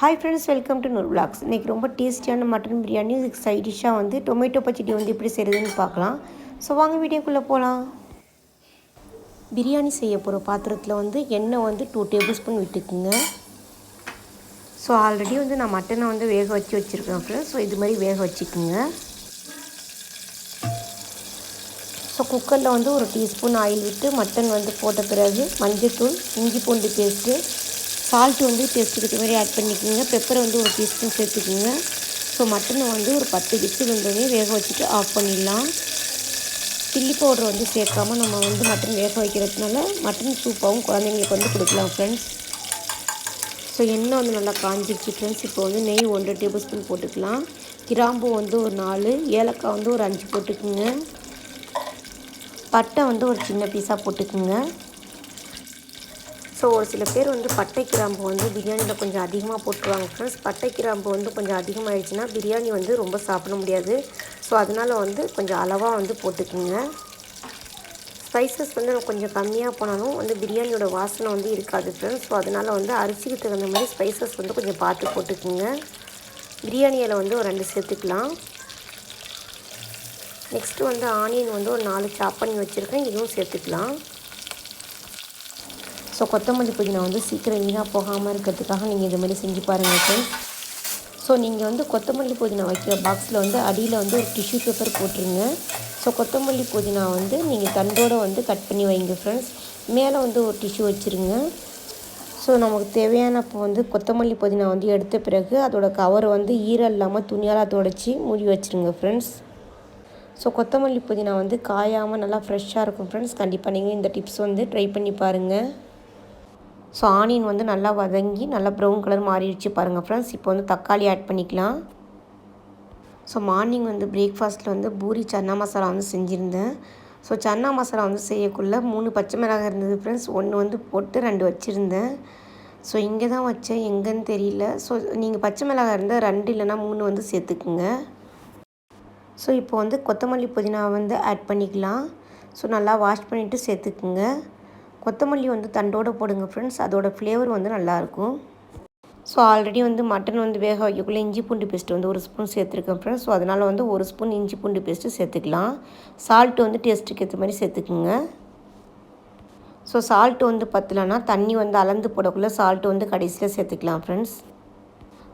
Hi friends welcome to Noor blogs இன்றைக்கி ரொம்ப டேஸ்டியான மட்டன் பிரியாணி இதுக்கு சைட் டிஷ்ஷாக வந்து டொமேட்டோ பச்சடி வந்து எப்படி செய்கிறதுன்னு பார்க்கலாம். ஸோ வாங்க வீடியோக்குள்ளே போகலாம் பிரியாணி செய்ய போகிற பாத்திரத்தில் வந்து எண்ணெய் வந்து டூ டேபிள் ஸ்பூன் விட்டுக்குங்க. ஸோ ஆல்ரெடி வந்து நான் மட்டனை வந்து வேக வச்சு வச்சுருக்கேன் ஃப்ரெண்ட்ஸ் ஸோ இது மாதிரி வேக வச்சுக்குங்க. ஸோ குக்கரில் வந்து ஒரு டீஸ்பூன் ஆயில் விட்டு மட்டன் வந்து போட்ட பிறகு மஞ்சள்தூள் இஞ்சி பூண்டு பேஸ்ட்டு சால்ட் வந்து டேஸ்ட்டுக்கு ஏற்ற மாதிரி ஆட் பண்ணிக்கோங்க. பெப்பரை வந்து ஒரு டீஸ்பூன் சேர்த்துக்குங்க. ஸோ மட்டனை வந்து ஒரு பத்து விசில் வந்தோடனே வேக வச்சுட்டு ஆஃப் பண்ணிடலாம். சில்லி பவுடர் வந்து சேர்க்காம நம்ம வந்து மட்டன் வேக வைக்கிறதுனால மட்டன் சூப்பாகவும் குழந்தைங்களுக்கு வந்து கொடுக்கலாம் ஃப்ரெண்ட்ஸ் ஸோ எண்ணெய் வந்து நல்லா காஞ்சிருச்சு ஃப்ரெண்ட்ஸ் இப்போ வந்து நெய் ஒன்றரை டேபிள் ஸ்பூன் போட்டுக்கலாம். கிராம்பு வந்து ஒரு நாலு. ஏலக்காய் வந்து ஒரு அஞ்சு போட்டுக்குங்க. பட்டை வந்து ஒரு சின்ன பீஸாக போட்டுக்குங்க. ஸோ ஒரு சில பேர் வந்து பட்டை கிராம்பு வந்து பிரியாணியில் கொஞ்சம் அதிகமாக போட்டுருவாங்க. ஃப்ரெண்ட்ஸ் பட்டை கிராம்பு வந்து கொஞ்சம் அதிகமாகிடுச்சுன்னா பிரியாணி வந்து ரொம்ப சாப்பிட முடியாது. ஸோ அதனால் வந்து கொஞ்சம் அளவாக வந்து போட்டுக்குங்க. ஸ்பைசஸ் வந்து கொஞ்சம் கம்மியாக போனாலும் வந்து பிரியாணியோட வாசனை வந்து இருக்காது ஃப்ரெண்ட்ஸ் ஸோ அதனால் வந்து அரிசிக்கு தகுந்த மாதிரி ஸ்பைசஸ் வந்து கொஞ்சம் பார்த்து போட்டுக்குங்க. பிரியாணியில் வந்து ஒரு ரெண்டு சேர்த்துக்கலாம். நெக்ஸ்ட்டு வந்து ஆனியன் வந்து ஒரு நாலு சாப் பண்ணி வச்சுருக்கேன். இதுவும் சேர்த்துக்கலாம். ஸோ கொத்தமல்லி புதினா வந்து சீக்கிரம் வீணாக போகாமல் இருக்கிறதுக்காக நீங்கள் இது மாதிரி செஞ்சு பாருங்கள் ஃப்ரெண்ட்ஸ் ஸோ நீங்கள் வந்து கொத்தமல்லி புதினா வைக்கிற பாக்ஸில் வந்து அடியில் வந்து ஒரு டிஷ்யூ பேப்பர் போட்டுருங்க. ஸோ கொத்தமல்லி புதினா வந்து நீங்கள் தண்டோடு வந்து கட் பண்ணி வைங்க ஃப்ரெண்ட்ஸ் மேலே வந்து ஒரு டிஷ்யூ வச்சுருங்க. ஸோ நமக்கு தேவையான இப்போ வந்து கொத்தமல்லி புதினா வந்து எடுத்த பிறகு அதோடய கவர் வந்து ஈரம் இல்லாமல் துணியால் துடைச்சி மூடி வச்சுருங்க ஃப்ரெண்ட்ஸ் ஸோ கொத்தமல்லி புதினா வந்து காயாமல் நல்லா ஃப்ரெஷ்ஷாக இருக்கும் ஃப்ரெண்ட்ஸ் கண்டிப்பாக நீங்கள் இந்த டிப்ஸ் வந்து ட்ரை பண்ணி பாருங்கள் ஸோ ஆனியன் வந்து நல்லா வதங்கி நல்லா ப்ரௌன் கலர் மாறிடுச்சு பாருங்கள் ஃப்ரெண்ட்ஸ் இப்போ வந்து தக்காளி ஆட் பண்ணிக்கலாம். ஸோ மார்னிங் வந்து பிரேக்ஃபாஸ்ட்டில் வந்து பூரி சன்னா மசாலா வந்து செஞ்சுருந்தேன். ஸோ சன்னா மசாலா வந்து செய்யக்குள்ளே மூணு பச்சை மிளகாய் இருந்தது ஃப்ரெண்ட்ஸ் ஒன்று வந்து போட்டு ரெண்டு வச்சுருந்தேன். ஸோ இங்கே தான் வச்சேன். எங்கேன்னு தெரியல. ஸோ நீங்கள் பச்சை மிளகாய் இருந்தால் ரெண்டு இல்லைனா மூணு வந்து சேர்த்துக்குங்க. ஸோ இப்போ வந்து கொத்தமல்லி புதினா வந்து ஆட் பண்ணிக்கலாம். ஸோ நல்லா வாஷ் பண்ணிவிட்டு சேர்த்துக்குங்க. கொத்தமல்லி வந்து தண்டோடு போடுங்க ஃப்ரெண்ட்ஸ் அதோடய ஃப்ளேவர் வந்து நல்லாயிருக்கும். ஸோ ஆல்ரெடி வந்து மட்டன் வந்து வேக வைக்கக்குள்ளே இஞ்சி பூண்டு பேஸ்ட் வந்து ஒரு ஸ்பூன் சேர்த்துருக்கேன் ஃப்ரெண்ட்ஸ் ஸோ அதனால் வந்து ஒரு ஸ்பூன் இஞ்சி பூண்டு பேஸ்ட்டு சேர்த்துக்கலாம். சால்ட்டு வந்து டேஸ்ட்டுக்கு ஏற்ற மாதிரி சேர்த்துக்குங்க. ஸோ சால்ட்டு வந்து பத்தலைன்னா தண்ணி வந்து அளந்து போடக்குள்ளே சால்ட்டு வந்து கடைசியில் சேர்த்துக்கலாம் ஃப்ரெண்ட்ஸ்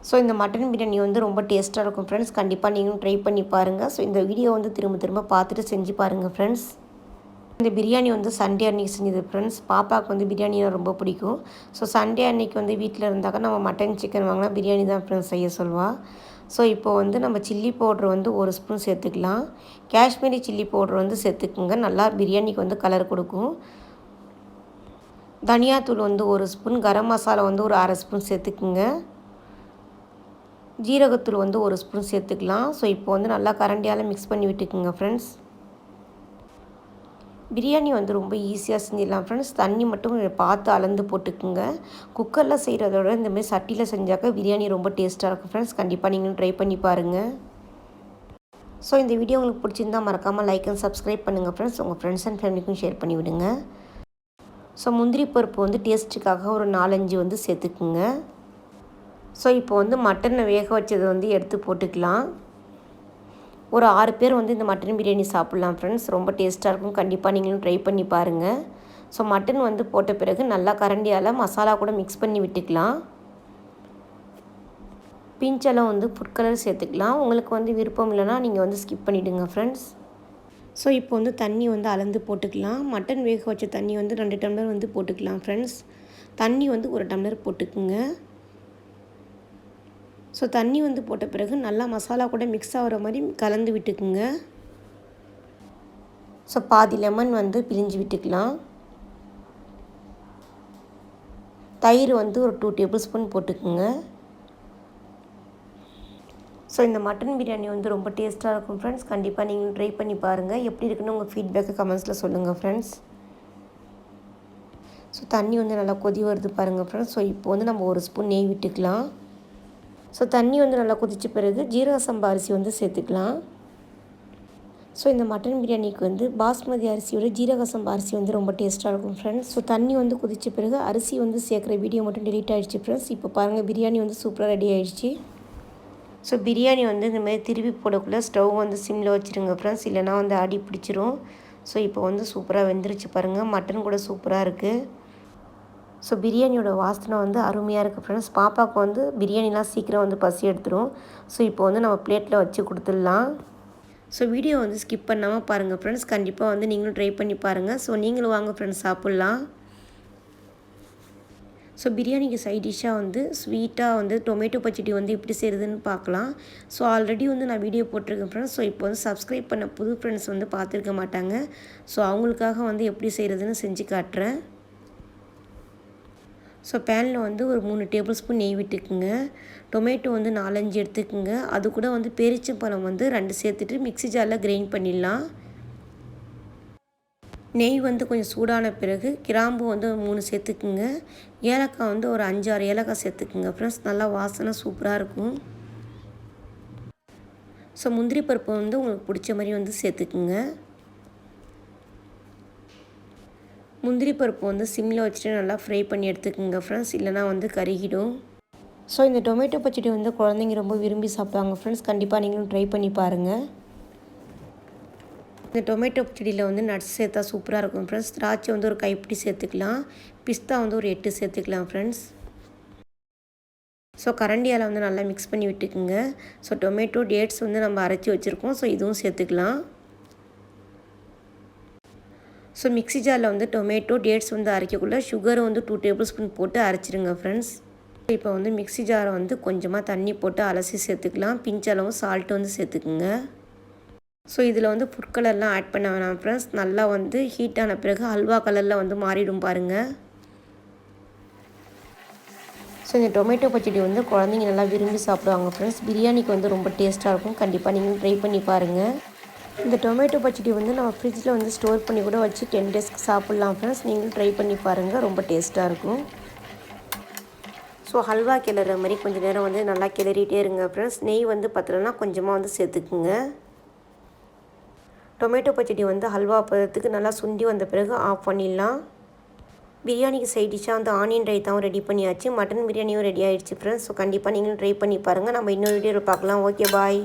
ஸோ இந்த மட்டன் பிரியாணி வந்து ரொம்ப டேஸ்ட்டாக இருக்கும் ஃப்ரெண்ட்ஸ் கண்டிப்பாக நீங்களும் ட்ரை பண்ணி பாருங்கள் ஸோ இந்த வீடியோ வந்து திரும்ப திரும்ப பார்த்துட்டு செஞ்சு பாருங்கள் ஃப்ரெண்ட்ஸ் இந்த பிரியாணி வந்து சண்டே அன்றைக்கி செஞ்சது ஃப்ரெண்ட்ஸ் பாப்பாவுக்கு வந்து பிரியாணினா ரொம்ப பிடிக்கும். ஸோ சண்டே அன்றைக்கி வந்து வீட்டில் இருந்தாக்கா நம்ம மட்டன் சிக்கன் வாங்கினா பிரியாணி தான் ஃப்ரெண்ட்ஸ் செய்ய சொல்லுவாள் ஸோ இப்போ வந்து நம்ம சில்லி பவுட்ரு வந்து ஒரு ஸ்பூன் சேர்த்துக்கலாம். காஷ்மீரி சில்லி பவுட்ரு வந்து சேர்த்துக்குங்க. நல்லா பிரியாணிக்கு வந்து கலர் கொடுக்கும். தனியாத்தூள் வந்து ஒரு ஸ்பூன் கரம் மசாலா வந்து ஒரு அரை ஸ்பூன் சேர்த்துக்குங்க. ஜீரகத்தூள் வந்து ஒரு ஸ்பூன் சேர்த்துக்கலாம். ஸோ இப்போ வந்து நல்லா கரண்டியால் மிக்ஸ் பண்ணி விட்டுக்குங்க ஃப்ரெண்ட்ஸ் பிரியாணி வந்து ரொம்ப ஈஸியாக செஞ்சிடலாம். ஃப்ரெண்ட்ஸ் தண்ணி மட்டும் பார்த்து அளந்து போட்டுக்குங்க. குக்கரில் செய்கிறதோட இந்தமாதிரி சட்டியில் செஞ்சாக்க பிரியாணி ரொம்ப டேஸ்ட்டாக இருக்கும். ஃப்ரெண்ட்ஸ் கண்டிப்பாக நீங்களும் ட்ரை பண்ணி பாருங்கள் ஸோ இந்த வீடியோ உங்களுக்கு பிடிச்சிருந்தா மறக்காமல் லைக் அண்ட் சப்ஸ்கிரைப் பண்ணுங்கள் ஃப்ரெண்ட்ஸ் உங்கள் ஃப்ரெண்ட்ஸ் அண்ட் ஃபேமிலிக்கும் ஷேர் பண்ணி விடுங்க. ஸோ முந்திரி பருப்பு வந்து டேஸ்ட்டுக்காக ஒரு நாலஞ்சு வந்து சேர்த்துக்குங்க. ஸோ இப்போ வந்து மட்டனை வேக வச்சதை வந்து எடுத்து போட்டுக்கலாம். ஒரு ஆறு பேர் வந்து இந்த மட்டன் பிரியாணி சாப்பிட்லாம் ஃப்ரெண்ட்ஸ் ரொம்ப டேஸ்ட்டாக இருக்கும். கண்டிப்பாக நீங்களும் ட்ரை பண்ணி பாருங்கள் ஸோ மட்டன் வந்து போட்ட பிறகு நல்லா கரண்டியால் மசாலா கூட மிக்ஸ் பண்ணி விட்டுக்கலாம். பிஞ்செல்லாம் வந்து ஃபுட் கலர் சேர்த்துக்கலாம். உங்களுக்கு வந்து விருப்பம் இல்லைனா நீங்கள் வந்து ஸ்கிப் பண்ணிவிடுங்க ஃப்ரெண்ட்ஸ் ஸோ இப்போ வந்து தண்ணி வந்து அளந்து போட்டுக்கலாம். மட்டன் வேக வச்ச தண்ணி வந்து ரெண்டு டம்ளர் வந்து போட்டுக்கலாம் ஃப்ரெண்ட்ஸ் தண்ணி வந்து ஒரு டம்ளர் போட்டுக்குங்க. ஸோ தண்ணி வந்து போட்ட பிறகு நல்லா மசாலா கூட மிக்ஸ் ஆகிற மாதிரி கலந்து விட்டுக்குங்க. ஸோ பாதி லெமன் வந்து பிரிஞ்சு விட்டுக்கலாம். தயிர் வந்து ஒரு டூ டேபிள் ஸ்பூன் போட்டுக்குங்க. ஸோ இந்த மட்டன் பிரியாணி வந்து ரொம்ப டேஸ்ட்டாக இருக்கும் ஃப்ரெண்ட்ஸ் கண்டிப்பாக நீங்கள் ட்ரை பண்ணி பாருங்கள் எப்படி இருக்குன்னு உங்கள் ஃபீட்பேக்கை கமெண்ட்ஸில் சொல்லுங்கள் ஃப்ரெண்ட்ஸ் ஸோ தண்ணி வந்து நல்லா கொதி வருது பாருங்கள் ஃப்ரெண்ட்ஸ் ஸோ இப்போ வந்து நம்ம ஒரு ஸ்பூன் நெய் விட்டுக்கலாம். ஸோ தண்ணி வந்து நல்லா கொதித்த பிறகு ஜீரக சம்பா அரிசி வந்து சேர்த்துக்கலாம். ஸோ இந்த மட்டன் பிரியாணிக்கு வந்து பாஸ்மதி அரிசியோட ஜீரக சம்பா அரிசி வந்து ரொம்ப டேஸ்ட்டாக இருக்கும் ஃப்ரெண்ட்ஸ் ஸோ தண்ணி வந்து குதித்த பிறகு அரிசி வந்து சேர்க்குற வீடியோ மட்டும் டெலிட் ஆகிடுச்சு ஃப்ரெண்ட்ஸ் இப்போ பாருங்கள் பிரியாணி வந்து சூப்பராக ரெடி ஆகிடுச்சு ஸோ பிரியாணி வந்து இந்த மாதிரி திருப்பி போடக்குள்ளே ஸ்டவ் வந்து சிம்மில் வச்சுருங்க ஃப்ரெண்ட்ஸ் இல்லைனா வந்து அடி பிடிச்சிரும். ஸோ இப்போ வந்து சூப்பராக வெந்துருச்சு பாருங்கள் மட்டன் கூட சூப்பராக இருக்குது ஸோ பிரியாணியோட வாசனை வந்து அருமையாக இருக்குது ஃப்ரெண்ட்ஸ் பாப்பாவுக்கு வந்து பிரியாணிலாம் சீக்கிரம் வந்து பசி எடுத்துரும். ஸோ இப்போ வந்து நம்ம பிளேட்டில் வச்சு கொடுத்துடலாம். ஸோ வீடியோ வந்து ஸ்கிப் பண்ணாமல் பாருங்கள் ஃப்ரெண்ட்ஸ் கண்டிப்பாக வந்து நீங்களும் ட்ரை பண்ணி பாருங்கள் ஸோ நீங்களும் வாங்க ஃப்ரெண்ட்ஸ் சாப்பிட்லாம். ஸோ பிரியாணிக்கு சைட் டிஷ்ஷாக வந்து ஸ்வீட்டாக வந்து டொமேட்டோ பச்சடி வந்து எப்படி செய்யுதுன்னு பார்க்கலாம் ஸோ ஆல்ரெடி வந்து நான் வீடியோ போட்டிருக்கேன் ஃப்ரெண்ட்ஸ் ஸோ இப்போ வந்து சப்ஸ்கிரைப் பண்ண புது ஃப்ரெண்ட்ஸ் வந்து பார்த்துருக்க மாட்டாங்க. ஸோ அவங்களுக்காக வந்து எப்படி செய்கிறதுன்னு செஞ்சு காட்டுறேன். ஸோ பேனில் வந்து ஒரு மூணு டேபிள் ஸ்பூன் நெய் விட்டுக்குங்க. டொமேட்டோ வந்து நாலஞ்சு எடுத்துக்குங்க. அது கூட வந்து பெரிச்சம்பழம் வந்து ரெண்டு சேர்த்துட்டு மிக்ஸி ஜாரில் கிரைண்ட் பண்ணிடலாம். நெய் வந்து கொஞ்சம் சூடான பிறகு கிராம்பு வந்து மூணு சேர்த்துக்குங்க. ஏலக்காய் வந்து ஒரு அஞ்சாறு ஏலக்காய் சேர்த்துக்குங்க ஃப்ரெண்ட்ஸ். நல்லா வாசனை சூப்பராக இருக்கும். ஸோ முந்திரி பருப்பு வந்து உங்களுக்கு பிடிச்ச மாதிரி வந்து சேர்த்துக்குங்க. முந்திரி பருப்பு வந்து சிம்மில் வச்சுட்டு நல்லா ஃப்ரை பண்ணி எடுத்துக்கோங்க ஃப்ரெண்ட்ஸ் இல்லைனா வந்து கருகிடும். ஸோ இந்த டொமேட்டோ பச்சடி வந்து குழந்தைங்க ரொம்ப விரும்பி சாப்பிடுவாங்க ஃப்ரெண்ட்ஸ் கண்டிப்பாக நீங்களும் ட்ரை பண்ணி பாருங்கள் இந்த டொமேட்டோ பச்சடியில் வந்து நட்ஸ் சேர்த்தா சூப்பராக இருக்கும் ஃப்ரெண்ட்ஸ் திராட்சை வந்து ஒரு கைப்பிடி சேர்த்துக்கலாம். பிஸ்தா வந்து ஒரு எட்டு சேர்த்துக்கலாம் ஃப்ரெண்ட்ஸ் ஸோ கரண்டியால் வந்து நல்லா மிக்ஸ் பண்ணி விட்டுக்குங்க. ஸோ டொமேட்டோ டேட்ஸ் வந்து நம்ம அரைச்சி வச்சுருக்கோம் ஸோ இதுவும் சேர்த்துக்கலாம். ஸோ மிக்ஸி ஜாரில் வந்து டொமேட்டோ டேட்ஸ் வந்து அரைக்கக்குள்ளே சுகரை வந்து டூ டேபிள் ஸ்பூன் போட்டு அரைச்சிருங்க ஃப்ரெண்ட்ஸ் இப்போ வந்து மிக்ஸி ஜாரை வந்து கொஞ்சமாக தண்ணி போட்டு அலசி சேர்த்துக்கலாம். பிஞ்சளவு சால்ட்டு வந்து சேர்த்துக்குங்க. ஸோ இதில் வந்து ஃபுட் கலர்லாம் ஆட் பண்ண வேணாம் ஃப்ரெண்ட்ஸ் நல்லா வந்து ஹீட் ஆன பிறகு ஹல்வா கலரில் வந்து மாறிடும் பாருங்கள் ஸோ இந்த டொமேட்டோ பச்சடி வந்து குழந்தைங்க நல்லா விரும்பி சாப்பிடுவாங்க ஃப்ரெண்ட்ஸ் பிரியாணிக்கு வந்து ரொம்ப டேஸ்ட்டாக இருக்கும். கண்டிப்பாக நீங்கள் ட்ரை பண்ணி பாருங்கள் இந்த டொமேட்டோ பச்சடி வந்து நம்ம ஃப்ரிட்ஜில் வந்து ஸ்டோர் பண்ணி கூட வச்சு டென் டேஸ்க்கு சாப்பிட்லாம் ஃப்ரெண்ட்ஸ் நீங்களும் ட்ரை பண்ணி பாருங்கள் ரொம்ப டேஸ்ட்டாக இருக்கும். ஸோ ஹல்வா கிளற மாதிரி கொஞ்சம் நேரம் வந்து நல்லா கிளறிட்டே இருங்க ஃப்ரெண்ட்ஸ் நெய் வந்து பத்தலைன்னா கொஞ்சமாக வந்து சேர்த்துக்குங்க. டொமேட்டோ பச்சடி வந்து ஹல்வா பதத்துக்கு நல்லா சுண்டி வந்த பிறகு ஆஃப் பண்ணிடலாம். பிரியாணிக்கு சைட் டிஷ்ஷாக வந்து ஆனியன் ரைத்தாவும் ரெடி பண்ணியாச்சு. மட்டன் பிரியாணியும் ரெடி ஆகிடுச்சு ஃப்ரெண்ட்ஸ் ஸோ கண்டிப்பாக நீங்களும் ட்ரை பண்ணி பாருங்கள் நம்ம இன்னொரு வீடியோ பார்க்கலாம். Okay bye